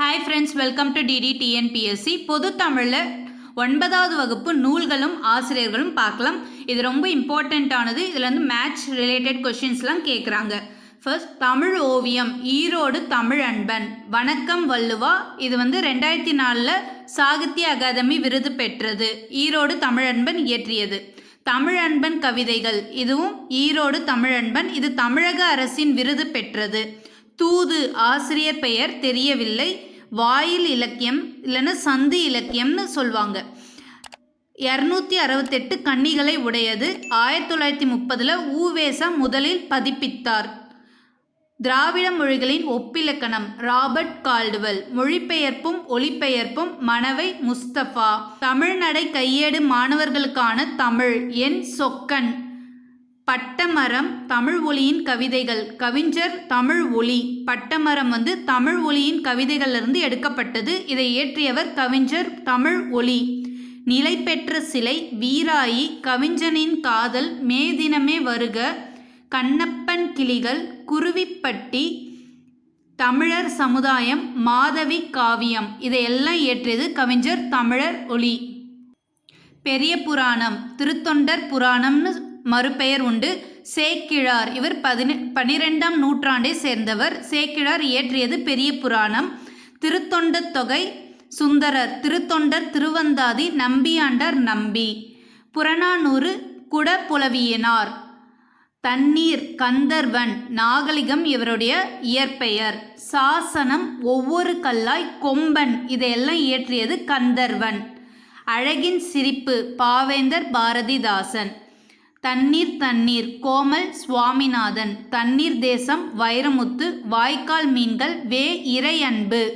Hi friends welcome to DD TNPSC பொது தமிழில் ஒன்பதாவது வகுப்பு நூல்களும் ஆசிரியர்களும் பார்க்கலாம். இது ரொம்ப இம்பார்ட்டண்ட்டானது இதில் வந்து மேட்ச் ரிலேட்டட் கொஷின்ஸ்லாம் கேட்குறாங்க ஃபர்ஸ்ட் தமிழ் ஓவியம் ஈரோடு தமிழ் அன்பன். வணக்கம் வள்ளுவா. இது வந்து ரெண்டாயிரத்தி நாலில் சாகித்ய அகாதமி விருது பெற்றது. ஈரோடு தமிழன்பன் இயற்றியது. தமிழ் அன்பன் கவிதைகள். இதுவும் ஈரோடு தமிழன்பன் இது தமிழக அரசின் விருது பெற்றது. தூது ஆசிரியர் பெயர் தெரியவில்லை. வாயில் இலக்கியம் இல்லைன்னா சந்து இலக்கியம்னு சொல்லுவாங்க இரநூத்தி அறுபத்தெட்டு கன்னிகளை உடையது. ஆயிரத்தி தொள்ளாயிரத்தி முப்பதில் ஊவேசா முதலில் பதிப்பித்தார். திராவிட மொழிகளின் ஒப்பிலக்கணம் ராபர்ட் கால்டுவெல். மொழிபெயர்ப்பும் ஒலிபெயர்ப்பும் மணவை முஸ்தபா. தமிழ்நடை கையேடு மாணவர்களுக்கான தமிழ் என் சொக்கன். பட்டமரம் தமிழ் ஒலியின் கவிதைகள். கவிஞர் தமிழ் ஒலி. பட்டமரம் வந்து தமிழ் ஒலியின் கவிதைகளிலிருந்து எடுக்கப்பட்டது. இதை இயற்றியவர் கவிஞர் தமிழ் ஒலி. நிலை பெற்ற சிலை வீராயி. கவிஞனின் காதல் மே தினமே வருக. கண்ணப்பன் கிளிகள் குருவிப்பட்டி. தமிழர் சமுதாயம் மாதவி காவியம். இதையெல்லாம் இயற்றியது கவிஞர் தமிழர் ஒலி. பெரிய புராணம். திருத்தொண்டர் புராணம்னு மறுபெயர் உண்டு. சேக்கிழார் இவர் பதினெ பனிரெண்டாம் நூற்றாண்டை சேர்ந்தவர். சேக்கிழார் இயற்றியது பெரிய புராணம். திருத்தொண்ட தொகை சுந்தரர் திருத்தொண்டர் திருவந்தாதி நம்பியாண்டர் நம்பி. புறநானூறு குடப்புலவியனார். தண்ணீர் கந்தர்வன் நாகலிகம் இவருடைய இயற்பெயர். சாசனம் ஒவ்வொரு கல்லாய் கொம்பன் இதையெல்லாம் இயற்றியது கந்தர்வன். அழகின் சிரிப்பு பாவேந்தர் பாரதிதாசன். தண்ணீர் தண்ணீர் கோமல் சுவாமிநாதன் தண்ணீர் தேசம் வைரமுத்து வாய்க்கால் மீன்கள் வே இறையன்பு.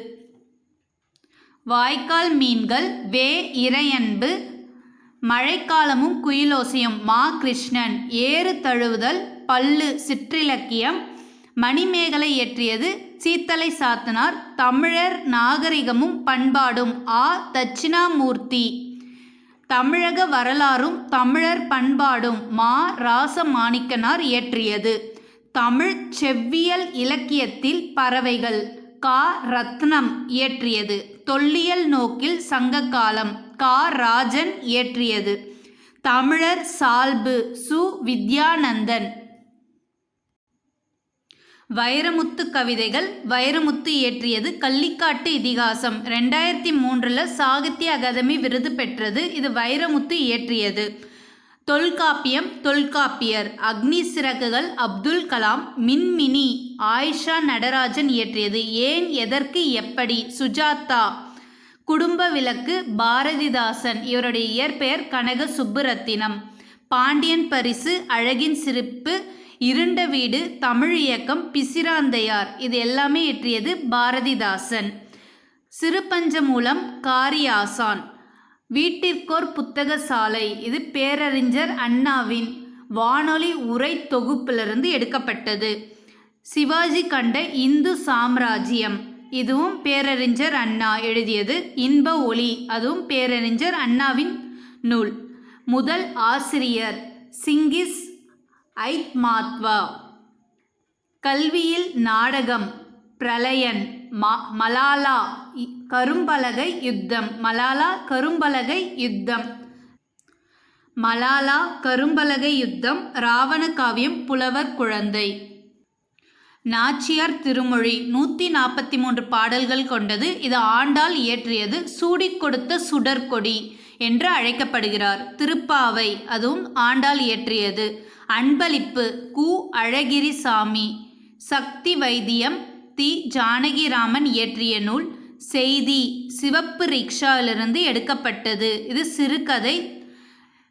வாய்க்கால் மீன்கள் வே இறையன்பு. மழைக்காலமும் குயிலோசியம் மா கிருஷ்ணன். ஏறு தழுவுதல் பல்லு சிற்றிலக்கியம். மணிமேகலை இயற்றியது சீத்தலை சாத்தனார். தமிழர் நாகரிகமும் பண்பாடும் ஆ தட்சிணாமூர்த்தி. தமிழக வரலாறும் தமிழர் பண்பாடும் மா. ராசமாணிக்கனார் இயற்றியது. தமிழ் செவ்வியல் இலக்கியத்தில் பறவைகள் கா. ரத்னம் இயற்றியது. தொல்லியல் நோக்கில் சங்ககாலம் கா. ராஜன் இயற்றியது. தமிழர் சால்பு சு. வித்யானந்தன் வைரமுத்து கவிதைகள் வைரமுத்து இயற்றியது கள்ளிக்காட்டு இதிகாசம். ரெண்டாயிரத்தி மூன்றில் சாகித்ய அகாதமி விருது பெற்றது இது வைரமுத்து இயற்றியது. தொல்காப்பியம் தொல்காப்பியர். அக்னி சிறகுகள் அப்துல் கலாம் மின்மினி ஆயிஷா நடராஜன் இயற்றியது. ஏன் எதற்கு எப்படி சுஜாதா. குடும்ப விளக்கு பாரதிதாசன். இவருடைய இயற்பெயர் கனக சுப்புரத்தினம் பாண்டியன் பரிசு அழகின் சிரிப்பு இருண்ட வீடு தமிழ் இயக்கம் பிசிராந்தையார். இது எல்லாமே இயற்றியது பாரதிதாசன். சிறுபஞ்சமூலம் காரியாசான். வீட்டிற்கோர் புத்தக சாலை இது பேரறிஞர் அண்ணாவின் வானொலி உரை தொகுப்பிலிருந்து எடுக்கப்பட்டது. சிவாஜி கண்ட இந்து சாம்ராஜ்யம். இதுவும் பேரறிஞர் அண்ணா எழுதியது இன்ப ஒளி. அதுவும் பேரறிஞர் அண்ணாவின் நூல். முதல் ஆசிரியர் சிங்கிஸ் ஐத்மாத்வா. கல்வியில் நாடகம் பிரளயன் மா மலாலா கரும்பலகை யுத்தம் மலாலா கரும்பலகை யுத்தம். மலாலா கரும்பலகை யுத்தம் ராவண காவியம் புலவர் குழந்தை. நாச்சியார் திருமொழி நூற்றி நாற்பத்தி மூன்று பாடல்கள் கொண்டது இது ஆண்டால் இயற்றியது சூடிக் கொடுத்த சுடற்கொடி என்று அழைக்கப்படுகிறார். திருப்பாவை அதுவும் ஆண்டால் இயற்றியது. அன்பளிப்பு கு. அழகிரிசாமி. சக்தி வைத்தியம் தி. ஜானகிராமன் இயற்றிய நூல் செய்தி சிவப்பு ரிக்ஷாவிலிருந்து எடுக்கப்பட்டது. இது சிறுகதை.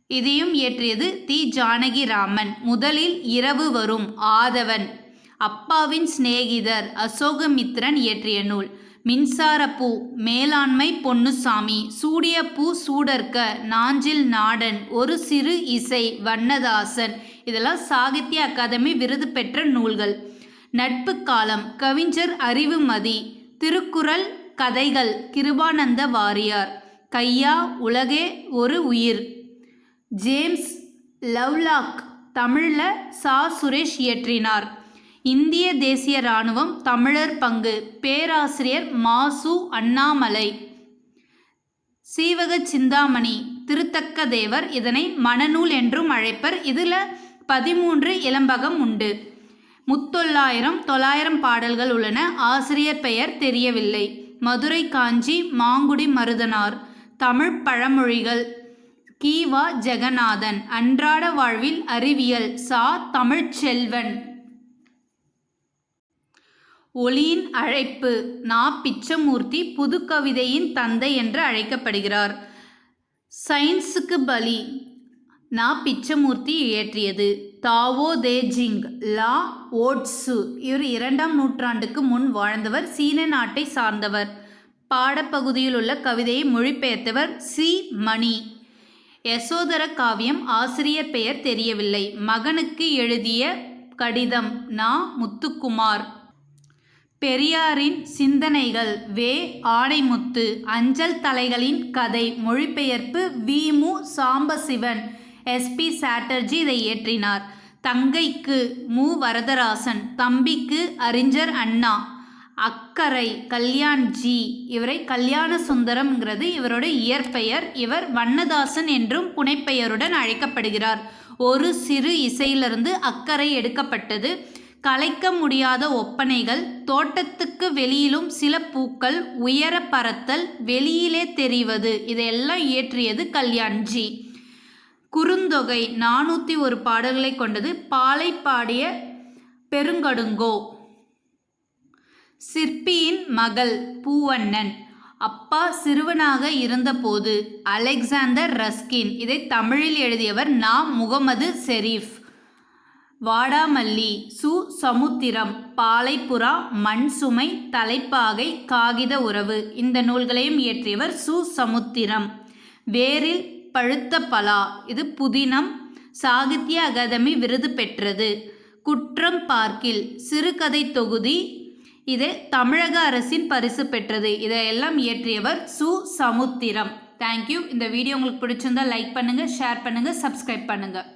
இதையும் இயற்றியது தி. ஜானகிராமன். முதலில் இரவு வரும் ஆதவன். அப்பாவின் சிநேகிதர் அசோகமித்ரன் இயற்றிய நூல். மின்சாரப்பூ மேலாண்மை பொன்னுசாமி. சூடிய பூ சூடர்க்க நாஞ்சில் நாடன். ஒரு சிறு இசை வண்ணதாசன். இதெல்லாம் சாகித்ய அகாதமி விருது பெற்ற நூல்கள். நட்பு காலம் கவிஞர் அறிவுமதி திருக்குறள் கதைகள் கிருபானந்த வாரியார் கையா உலகே ஒரு உயிர். ஜேம்ஸ் லவ்லாக் தமிழில் சா. சுரேஷ் இயற்றினார். இந்திய தேசிய இராணுவம் தமிழர் பங்கு பேராசிரியர் மாசு அண்ணாமலை. சீவக சிந்தாமணி திருத்தக்க தேவர் இதனை மணநூல் என்றும் அழைப்பர். இதில் பதிமூன்று இளம்பகம் உண்டு. முத்தொள்ளாயிரம் தொள்ளாயிரம் பாடல்கள் உள்ளன. ஆசிரியர் பெயர் தெரியவில்லை. மதுரை காஞ்சி மாங்குடி மருதனார். தமிழ் பழமொழிகள். கீவா ஜெகநாதன். அன்றாட வாழ்வில் அறிவியல். சா. தமிழ்ச்செல்வன். ஒளியின் அழைப்பு. நா. பிச்சமூர்த்தி புதுக்கவிதையின் தந்தை என்று அழைக்கப்படுகிறார். சயின்ஸுக்கு பலி. நா பிச்சமூர்த்தி இயற்றியது. தாவோ தே ஜிங் லா ஓட்ஸு இவர் இரண்டாம் நூற்றாண்டுக்கு முன் வாழ்ந்தவர் சீன நாட்டை சார்ந்தவர். பாடப்பகுதியில் உள்ள கவிதையை மொழிபெயர்த்தவர் சி. மணி. யசோதர காவியம் ஆசிரியர் பெயர் தெரியவில்லை. மகனுக்கு எழுதிய கடிதம் நா. முத்துக்குமார். பெரியாரின் சிந்தனைகள் வே. ஆணைமுத்து அஞ்சல் தலைகளின் கதை மொழிபெயர்ப்பு we. M. Sambasivan. SP Chatterjee இதை இயற்றினார் தங்கைக்கு மு. வரதராசன் தம்பிக்கு அறிஞர் அண்ணா அக்கறை கல்யாண்ஜி இவரை கல்யாண சுந்தரம்ங்கிறது இவரோட இயற்பெயர். இவர் வண்ணதாசன் என்றும் புனைப்பெயருடன் அழைக்கப்படுகிறார். ஒரு சிறு இசையிலிருந்து அக்கறை எடுக்கப்பட்டது. கலைக்க முடியாத ஒப்பனைகள் தோட்டத்துக்கு வெளியிலும் சில பூக்கள் உயர பறத்தல் வெளியிலே தெரிவது இதையெல்லாம் இயற்றியது கல்யாண்ஜி குறுந்தொகை நானூற்றி ஒரு பாடல்களை கொண்டது. பாலை பாடிய பெருங்கடுங்கோ. சிற்பியின் மகள் பூவண்ணன். அப்பா சிறுவனாக இருந்தபோது அலெக்சாந்தர் ரஸ்கின். இதை தமிழில் எழுதியவர் நா முகமது ஷெரீஃப் வாடாமல்லி சு. சமுத்திரம் பாலைப்புறா மண் சுமை தலைப்பாகை காகித உறவு. இந்த நூல்களையும் இயற்றியவர் சு. சமுத்திரம். வேரில் பழுத்த பலா. இது புதினம் சாகித்ய அகாதமி விருது பெற்றது. குற்றம் பார்க்கில் சிறுகதை தொகுதி. இது தமிழக அரசின் பரிசு பெற்றது. இதையெல்லாம் இயற்றியவர் சு. சமுத்திரம். தேங்க்யூ இந்த வீடியோ உங்களுக்கு பிடிச்சிருந்தா லைக் பண்ணுங்கள் ஷேர் பண்ணுங்கள் சப்ஸ்கிரைப் பண்ணுங்கள்